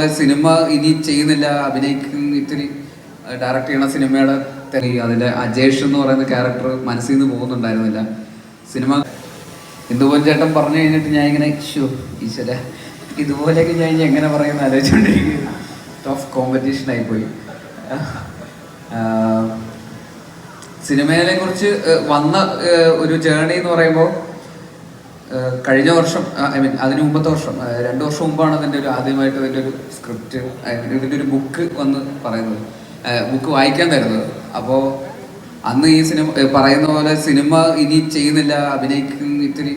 പോലെ സിനിമ ഇനി ചെയ്യുന്നില്ല അഭിനയിക്കുന്ന ഇത്തിരി ഡയറക്റ്റ് ചെയ്യണ സിനിമയുടെ അതിലെ അജേഷ് എന്ന് പറയുന്ന ക്യാരക്ടർ മനസ്സിൽ നിന്ന് പോകുന്നുണ്ടായിരുന്നില്ല. സിനിമ ഇതുപോലെ ചേട്ടൻ പറഞ്ഞു കഴിഞ്ഞിട്ട് ഞാൻ ഇങ്ങനെ ഷോ ഈശ്വര. ഇതുപോലെയൊക്കെ ഞാൻ ഇനി എങ്ങനെ പറയുന്ന ആലോചിച്ചുകൊണ്ടിരിക്കും ടഫ് കോമ്പറ്റീഷൻ ആയിപ്പോയി. സിനിമയെ കുറിച്ച് വന്ന ഒരു ജേണി എന്ന് പറയുമ്പോൾ കഴിഞ്ഞ വർഷം ഐ മീൻ അതിന് മുമ്പത്തെ വർഷം രണ്ടു വർഷം മുമ്പാണ് അതിന്റെ ഒരു ആദ്യമായിട്ട് അതിന്റെ ഒരു സ്ക്രിപ്റ്റ് ഇതിന്റെ ഒരു ബുക്ക് വന്ന് പറയുന്നത്. ബുക്ക് വായിക്കാൻ തരുന്നത്. അപ്പോൾ അന്ന് ഈ സിനിമ പറയുന്ന പോലെ സിനിമ ഇനി ചെയ്യുന്നില്ല അഭിനയിക്കുന്ന ഇത്തിരി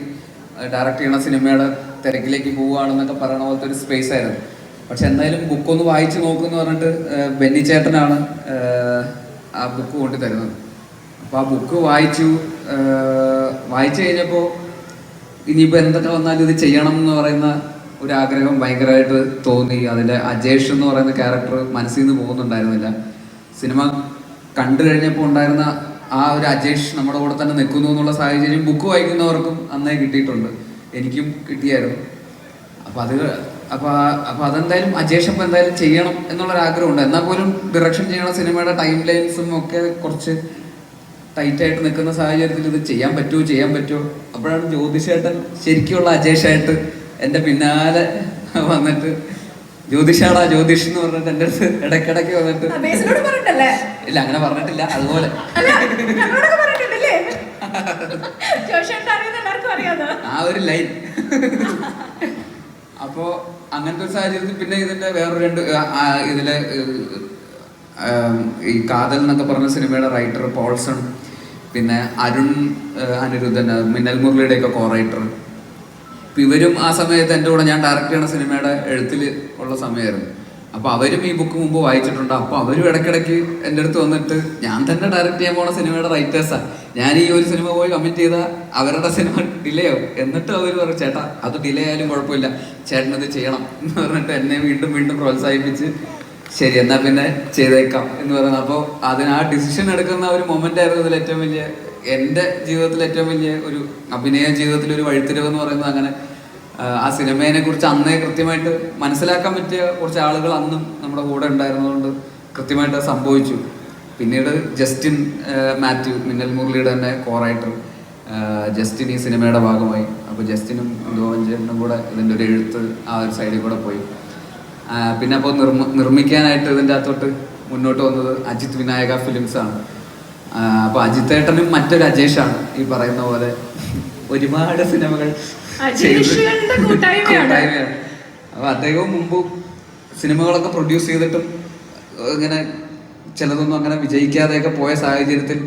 ഡയറക്റ്റ് ചെയ്യണ സിനിമയുടെ തിരക്കിലേക്ക് പോവുകയാണെന്നൊക്കെ പറയണ പോലത്തെ ഒരു സ്പേസ് ആയിരുന്നു. പക്ഷെ എന്തായാലും ബുക്ക് ഒന്ന് വായിച്ചു നോക്കുമെന്ന് പറഞ്ഞിട്ട് ബെന്നി ചേട്ടനാണ് ആ ബുക്ക് കൊണ്ടു തരുന്നത് അപ്പോൾ ആ ബുക്ക് വായിച്ചു വായിച്ചു കഴിഞ്ഞപ്പോൾ ഇനിയിപ്പോൾ എന്തൊക്കെ വന്നാലും ഇത് ചെയ്യണം എന്ന് പറയുന്ന ഒരു ആഗ്രഹം ഭയങ്കരമായിട്ട് തോന്നി. അതിന്റെ അജേഷ് എന്ന് പറയുന്ന ക്യാരക്ടർ മനസ്സിൽ നിന്ന് പോകുന്നുണ്ടായിരുന്നില്ല. സിനിമ കണ്ടു കഴിഞ്ഞപ്പോൾ ഉണ്ടായിരുന്ന ആ ഒരു അജേഷ് നമ്മുടെ കൂടെ തന്നെ നിൽക്കുന്നു എന്നുള്ള സാഹചര്യം ബുക്ക് വായിക്കുന്നവർക്കും അന്നേ കിട്ടിയിട്ടുണ്ട്. എനിക്കും കിട്ടിയായിരുന്നു. അപ്പം അത് അപ്പോൾ അപ്പോൾ അതെന്തായാലും അജേഷ് അപ്പോൾ എന്തായാലും ചെയ്യണം എന്നുള്ളൊരു ആഗ്രഹമുണ്ട് എന്നാൽ പോലും ഡിറക്ഷൻ ചെയ്യണ സിനിമയുടെ ടൈം ലൈൻസും ഒക്കെ കുറച്ച് ടൈറ്റ് ആയിട്ട് നിൽക്കുന്ന സാഹചര്യത്തിൽ ഇത് ചെയ്യാൻ പറ്റുമോ ചെയ്യാൻ പറ്റുമോ അപ്പോഴാണ് ജ്യോതിഷേട്ടൻ ശരിക്കുള്ള അജേഷായിട്ട് എന്റെ പിന്നാലെ വന്നിട്ട് ജ്യോതിഷാടാ ജ്യോതിഷ് എന്ന് പറഞ്ഞിട്ട് എന്റെ അടുത്ത് ഇടയ്ക്കിടയ്ക്ക് വന്നിട്ട് ഇല്ല അങ്ങനെ പറഞ്ഞിട്ടില്ല അതുപോലെ. ആ ഒരു ലൈൻ. അപ്പോ അങ്ങനത്തെ ഒരു സാഹചര്യത്തിൽ പിന്നെ ഇതിന്റെ വേറൊരു രണ്ട് ഇതിലെ ഈ കാതൽ എന്നൊക്കെ പറഞ്ഞ സിനിമയുടെ റൈറ്റർ പോൾസൺ പിന്നെ അരുൺ അനിരുദ്ധൻ മിന്നൽ മുരളിയുടെ ഒക്കെ കോ റൈറ്റർ അപ്പൊ ഇവരും ആ സമയത്ത് എന്റെ കൂടെ ഞാൻ ഡയറക്റ്റ് ചെയ്യണ സിനിമയുടെ എഴുത്തിൽ ഉള്ള സമയമായിരുന്നു. അപ്പോൾ അവരും ഈ ബുക്ക് മുമ്പ് വായിച്ചിട്ടുണ്ട്. അപ്പോൾ അവരും ഇടയ്ക്കിടയ്ക്ക് എന്റെ അടുത്ത് വന്നിട്ട് ഞാൻ തന്നെ ഡയറക്റ്റ് ചെയ്യാൻ പോണ സിനിമയുടെ റൈറ്റേഴ്സാണ് ഞാൻ ഈ ഒരു സിനിമ പോയി കമ്മിറ്റ് ചെയ്താൽ അവരുടെ സിനിമ ഡിലേ ആവും. എന്നിട്ട് അവർ പറയും ചേട്ടാ അത് ഡിലേ ആയാലും കുഴപ്പമില്ല. ചേട്ടനത് ചെയ്യണം. എന്ന് പറഞ്ഞിട്ട് എന്നെ വീണ്ടും വീണ്ടും പ്രോത്സാഹിപ്പിച്ച് ശരി എന്നാ പിന്നെ ചെയ്തേക്കാം എന്ന് പറയുന്നത്. അപ്പോൾ അതിന് ആ ഡിസിഷൻ എടുക്കുന്ന ഒരു മൊമെന്റ് ആയിരുന്നു ഇതിൽ ഏറ്റവും വലിയ എന്റെ ജീവിതത്തിൽ ഏറ്റവും വലിയ ഒരു അഭിനയ ജീവിതത്തിൽ ഒരു വഴിത്തിരിവ് എന്ന് പറയുന്നത് അങ്ങനെ ആ, സിനിമയെ കുറിച്ച് അന്നേ കൃത്യമായിട്ട് മനസ്സിലാക്കാൻ പറ്റിയ കുറച്ച് ആളുകൾ അന്നും നമ്മുടെ കൂടെ ഉണ്ടായിരുന്നതുകൊണ്ട് കൃത്യമായിട്ട് സംഭവിച്ചു. പിന്നീട് ജസ്റ്റിൻ മാത്യു മിന്നൽ മുരളിയുടെ തന്നെ കോറൈറ്റർ ജസ്റ്റിൻ ഈ സിനിമയുടെ ഭാഗമായി. അപ്പോൾ ജസ്റ്റിനും ഗോവഞ്ചേട്ടനും കൂടെ ഇതിന്റെ ഒരു എഴുത്ത് ആ ഒരു സൈഡിൽ കൂടെ പോയി. പിന്നെ അപ്പോൾ നിർമ്മ നിർമ്മിക്കാനായിട്ട് ഇതിന്റെ അകത്തോട്ട് മുന്നോട്ട് വന്നത് അജിത് വിനായക ഫിലിംസ് ആണ് അപ്പോൾ അജിത്തേട്ടനും മറ്റൊരു അജേഷാണ് ഈ പറയുന്ന പോലെ ഒരുപാട് സിനിമകൾ കൂട്ടായ്മയാണ്. കൂട്ടായ്മയാണ്. അപ്പൊ അദ്ദേഹവും മുമ്പ് സിനിമകളൊക്കെ പ്രൊഡ്യൂസ് ചെയ്തിട്ടും ഇങ്ങനെ ചിലതൊന്നും അങ്ങനെ വിജയിക്കാതെയൊക്കെ പോയ സാഹചര്യത്തിൽ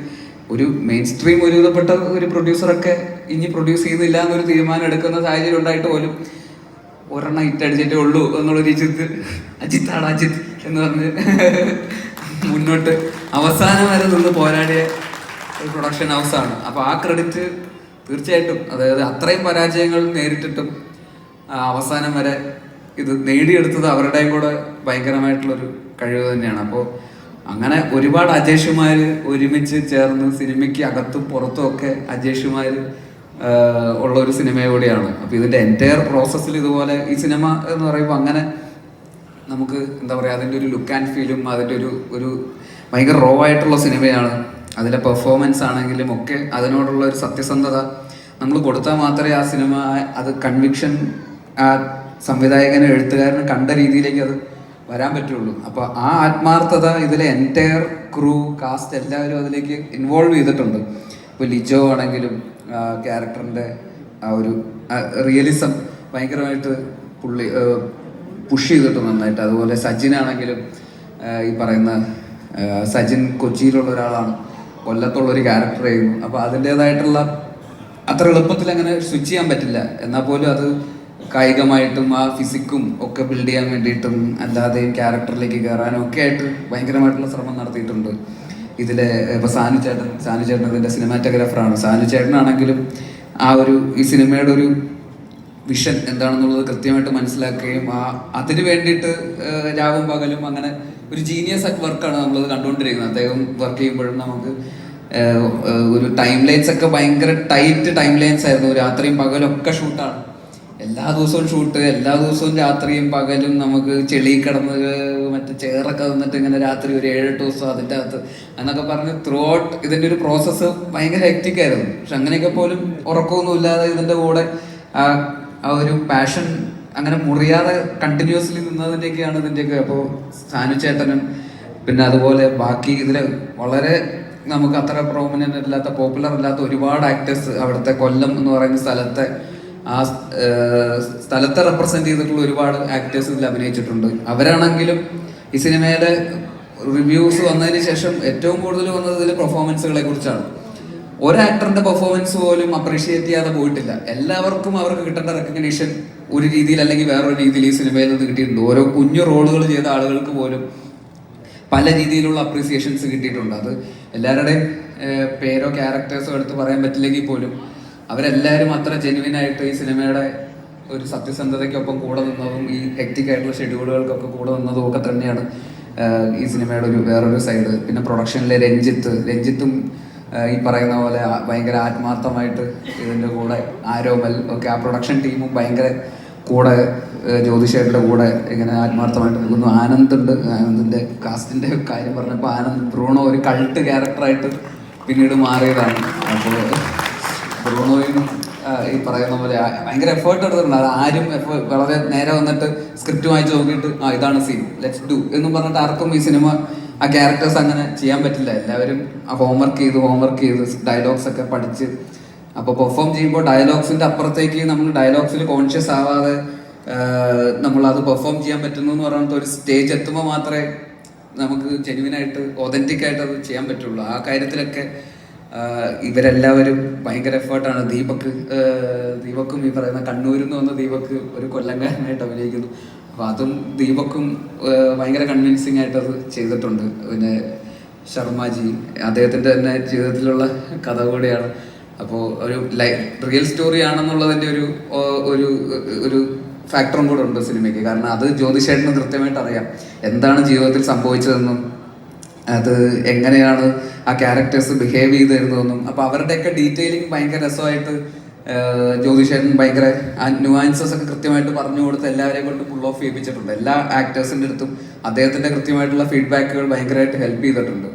ഒരു മെയിൻ സ്ട്രീം ഒരുവിധപ്പെട്ട ഒരു പ്രൊഡ്യൂസറൊക്കെ ഇനി പ്രൊഡ്യൂസ് ചെയ്യുന്നില്ല എന്നൊരു തീരുമാനം എടുക്കുന്ന സാഹചര്യം ഉണ്ടായിട്ട് പോലും ഒരെണ്ണം ഇട്ടടിച്ചിട്ടേ ഉള്ളൂ എന്നുള്ള ചിത്ത്. അജിത്താണ് അജിത്ത് എന്ന് പറഞ്ഞ് മുന്നോട്ട് അവസാനം വരെ നിന്ന് പോരാടിയ ഒരു പ്രൊഡക്ഷൻ ഹൗസാണ്. അപ്പോൾ ആ ക്രെഡിറ്റ് തീർച്ചയായിട്ടും അതായത് അത്രയും പരാജയങ്ങൾ നേരിട്ടിട്ടും അവസാനം വരെ ഇത് നേടിയെടുത്തത് അവരുടെയും കൂടെ ഭയങ്കരമായിട്ടുള്ളൊരു കഴിവ് തന്നെയാണ്. അപ്പോൾ അങ്ങനെ ഒരുപാട് അജേഷുമാർ ഒരുമിച്ച് ചേർന്ന് സിനിമയ്ക്ക് അകത്തും പുറത്തും ഒക്കെ അജേഷുമാർ ഉള്ള ഒരു സിനിമ കൂടിയാണ് അപ്പോൾ ഇതിന്റെ എന്റയർ പ്രോസസ്സിൽ ഇതുപോലെ ഈ സിനിമ എന്ന് പറയുമ്പോൾ അങ്ങനെ നമുക്ക് എന്താ പറയുക അതിന്റെ ഒരു ലുക്ക് ആൻഡ് ഫീലും അതിന്റെ ഒരു ഒരു ഭയങ്കര റോ ആയിട്ടുള്ള സിനിമയാണ്. അതിലെ പെർഫോമൻസ് ആണെങ്കിലും ഒക്കെ അതിനോടുള്ള ഒരു സത്യസന്ധത നമ്മൾ കൊടുത്താൽ മാത്രമേ ആ സിനിമ അത് കൺവിക്ഷൻ ആ സംവിധായകന് എഴുത്തുകാരന് കണ്ട രീതിയിലേക്ക് അത് വരാൻ പറ്റുള്ളൂ. അപ്പോൾ ആ ആത്മാർത്ഥത ഇതിലെ എന്റയർ ക്രൂ കാസ്റ്റ് എല്ലാവരും അതിലേക്ക് ഇൻവോൾവ് ചെയ്തിട്ടുണ്ട്. ഇപ്പോൾ ലിജോ ആണെങ്കിലും ക്യാരക്ടറിന്റെ ആ ഒരു റിയലിസം ഭയങ്കരമായിട്ട് പുള്ളി പുഷ് ചെയ്തിട്ടുണ്ട് നന്നായിട്ട്. അതുപോലെ സജിൻ ആണെങ്കിലും ഈ പറയുന്ന സജിൻ കൊച്ചിയിലുള്ള ഒരാളാണ്. കൊല്ലത്തുള്ള ഒരു ക്യാരക്ടർ ചെയ്യുന്നു അപ്പോൾ അതിന്റേതായിട്ടുള്ള അത്ര എളുപ്പത്തിൽ അങ്ങനെ സ്വിച്ച് ചെയ്യാൻ പറ്റില്ല. എന്നാൽ പോലും അത് കായികമായിട്ടും ആ ഫിസിക്കും ഒക്കെ ബിൽഡ് ചെയ്യാൻ വേണ്ടിയിട്ടും അല്ലാതെയും ക്യാരക്ടറിലേക്ക് കയറാനും ഒക്കെ ആയിട്ട് ഭയങ്കരമായിട്ടുള്ള ശ്രമം നടത്തിയിട്ടുണ്ട്. ഇതിലെ ഇപ്പൊ സാനു ചേട്ടൻ സാനു ചേട്ടൻ ഇതിന്റെ സിനിമാറ്റോഗ്രാഫറാണ് സാനു ചേട്ടനാണെങ്കിലും ആ ഒരു ഈ സിനിമയുടെ ഒരു വിഷൻ എന്താണെന്നുള്ളത് കൃത്യമായിട്ട് മനസ്സിലാക്കുകയും ആ അതിന് വേണ്ടിയിട്ട് രാവും പകലും അങ്ങനെ ഒരു ജീനിയസ് ആയിട്ട് വർക്കാണ് നമ്മളത് കണ്ടുകൊണ്ടിരിക്കുന്നത്. അദ്ദേഹം വർക്ക് ചെയ്യുമ്പോഴും നമുക്ക് ഒരു ടൈം ലൈൻസ് ഒക്കെ ഭയങ്കര ടൈറ്റ് ടൈം ലൈൻസ് ആയിരുന്നു. രാത്രിയും പകലും ഒക്കെ ഷൂട്ടാണ് എല്ലാ ദിവസവും ഷൂട്ട് എല്ലാ ദിവസവും രാത്രിയും പകലും നമുക്ക് ചെളി കിടന്ന് മറ്റേ ചേറൊക്കെ നിന്നിട്ട് ഇങ്ങനെ രാത്രി ഒരു ഏഴെട്ട് ദിവസം അതിന്റെ അകത്ത് എന്നൊക്കെ പറഞ്ഞ് ത്രൂ ഔട്ട് ഇതിന്റെ ഒരു പ്രോസസ്സ് ഭയങ്കര ഹെക്റ്റിക് ആയിരുന്നു. പക്ഷെ അങ്ങനെയൊക്കെ പോലും ഉറക്കമൊന്നും ഇല്ലാതെ ഇതിന്റെ കൂടെ ആ ഒരു പാഷൻ അങ്ങനെ മുറിയാതെ കണ്ടിന്യൂസ്ലി നിന്നതിന്റെയൊക്കെയാണ് ഇതിന്റെയൊക്കെ. അപ്പോൾ സാനു ചേട്ടനും പിന്നെ അതുപോലെ ബാക്കി ഇതിൽ വളരെ നമുക്ക് അത്ര പ്രോമിനന്റ് അല്ലാത്ത പോപ്പുലർ അല്ലാത്ത ഒരുപാട് ആക്ടേഴ്സ് അവിടുത്തെ കൊല്ലം എന്ന് പറയുന്ന സ്ഥലത്തെ ആ സ്ഥലത്തെ റെപ്രസെന്റ് ചെയ്തിട്ടുള്ള ഒരുപാട് ആക്ടേഴ്സ് ഇതിൽ അഭിനയിച്ചിട്ടുണ്ട്. അവരാണെങ്കിലും ഈ സിനിമയുടെ റിവ്യൂസ് വന്നതിന് ശേഷം ഏറ്റവും കൂടുതൽ വന്നത് ഇതിലെ പെർഫോമൻസുകളെ കുറിച്ചാണ്. ഒരു ആക്ടറിന്റെ പെർഫോമൻസ് പോലും അപ്രീഷിയേറ്റ് ചെയ്യാതെ പോയിട്ടില്ല. എല്ലാവർക്കും അവർക്ക് കിട്ടേണ്ട റെക്കഗ്നീഷൻ ഒരു രീതിയിൽ അല്ലെങ്കിൽ വേറൊരു രീതിയിൽ ഈ സിനിമയിൽ നിന്ന് കിട്ടിയിട്ടുണ്ട്. ഓരോ കുഞ്ഞു റോളുകൾ ചെയ്ത ആളുകൾക്ക് പോലും പല രീതിയിലുള്ള അപ്രീസിയേഷൻസ് കിട്ടിയിട്ടുണ്ട്. അത് എല്ലാവരുടെയും പേരോ ക്യാരക്ടേഴ്സോ എടുത്ത് പറയാൻ പറ്റില്ലെങ്കിൽ പോലും അവരെല്ലാവരും അത്ര ജെനുവിനായിട്ട് ഈ സിനിമയുടെ ഒരു സത്യസന്ധതയ്ക്കൊപ്പം കൂടെ നിന്നതും ഈ ഹെക്റ്റിക് ആയിട്ടുള്ള ഷെഡ്യൂളുകൾക്കൊക്കെ കൂടെ നിന്നതും ഒക്കെ തന്നെയാണ് ഈ സിനിമയുടെ ഒരു വേറൊരു സൈഡ് പിന്നെ പ്രൊഡക്ഷനിലെ രഞ്ജിത്ത് രഞ്ജിത്തും ഈ പറയുന്ന പോലെ ഭയങ്കര ആത്മാർത്ഥമായിട്ട് ഇതിന്റെ കൂടെ ആരോമൽ ഒക്കെ ആ പ്രൊഡക്ഷൻ ടീമും ഭയങ്കര കൂടെ ജ്യോതിഷേട്ടന്റെ കൂടെ ഇങ്ങനെ ആത്മാർത്ഥമായിട്ട് നിൽക്കുന്നു. ആനന്ദ് ഉണ്ട് ആനന്ദിന്റെ കാസ്റ്റിന്റെ കാര്യം പറഞ്ഞപ്പോൾ ആനന്ദ് ബ്രൂണോ ഒരു കൾട്ട് ക്യാരക്ടറായിട്ട് പിന്നീട് മാറിയതാണ്. അപ്പോൾ ബ്രൂണോയും ഈ പറയുന്ന പോലെ ഭയങ്കര എഫേർട്ട് എടുത്തിട്ടുണ്ട്. അത് ആരും വളരെ നേരെ വന്നിട്ട് സ്ക്രിപ്റ്റ് വായിച്ച് നോക്കിയിട്ട് ആ ഇതാണ് സീൻ ലെറ്റ്സ് ഡു എന്നും പറഞ്ഞിട്ട് ആർക്കും ഈ സിനിമ ആ ക്യാരക്ടേഴ്സ് അങ്ങനെ ചെയ്യാൻ പറ്റില്ല. എല്ലാവരും ആ ഹോംവർക്ക് ചെയ്ത് ഹോംവർക്ക് ചെയ്ത് ഡയലോഗ്സ് ഒക്കെ പഠിച്ച്. അപ്പോൾ പെർഫോം ചെയ്യുമ്പോൾ ഡയലോഗ്സിന്റെ അപ്പുറത്തേക്ക് നമ്മൾ ഡയലോഗ്സിൽ കോൺഷ്യസ് ആവാതെ നമ്മൾ അത് പെർഫോം ചെയ്യാൻ പറ്റുന്നു എന്ന് പറയുന്നത് ഒരു സ്റ്റേജ് എത്തുമ്പോൾ മാത്രമേ നമുക്ക് ജെനുവിനായിട്ട് ഒതന്റിക് ആയിട്ട് അത് ചെയ്യാൻ പറ്റുള്ളൂ. ആ കാര്യത്തിലൊക്കെ ഇവരെല്ലാവരും ഭയങ്കര എഫേർട്ടാണ് ദീപക് ദീപക്കും ഈ പറയുന്ന കണ്ണൂരിൽ നിന്ന് വന്ന ദീപക് ഒരു കൊല്ലംകാരനായിട്ട് അഭിനയിക്കുന്നു. അപ്പൊ അതും ദീപക്കും ഭയങ്കര കൺവിൻസിങ് ആയിട്ട് അത് ചെയ്തിട്ടുണ്ട്. പിന്നെ ശർമ്മജി അദ്ദേഹത്തിന്റെ തന്നെ ജീവിതത്തിലുള്ള കഥ കൂടിയാണ്. അപ്പോൾ ഒരു ലൈ റിയൽ സ്റ്റോറി ആണെന്നുള്ളതിന്റെ ഒരു ഒരു ഒരു ഫാക്ടറും കൂടെ ഉണ്ട് സിനിമയ്ക്ക്. കാരണം അത് ജ്യോതിഷേട്ടന് കൃത്യമായിട്ട് അറിയാം. എന്താണ് ജീവിതത്തിൽ സംഭവിച്ചതെന്നും അത് എങ്ങനെയാണ് ആ ക്യാരക്ടേഴ്സ് ബിഹേവ് ചെയ്തിരുന്നതെന്നും അപ്പൊ അവരുടെയൊക്കെ ഡീറ്റെയിലിംഗ് ഭയങ്കര രസമായിട്ട് ജ്യോതിഷൻ ഭയങ്കര ആ ന്യൂആൻസസ് ഒക്കെ കൃത്യമായിട്ട് പറഞ്ഞു കൊടുത്ത് എല്ലാവരെയും കൊണ്ട് ഫുൾ ഓഫ് ചെയ്യിപ്പിച്ചിട്ടുണ്ട്. എല്ലാ ആക്ടേഴ്സിന്റെ അടുത്തും അദ്ദേഹത്തിന്റെ കൃത്യമായിട്ടുള്ള ഫീഡ്ബാക്കുകൾ ഭയങ്കരമായിട്ട് ഹെൽപ്പ് ചെയ്തിട്ടുണ്ട്.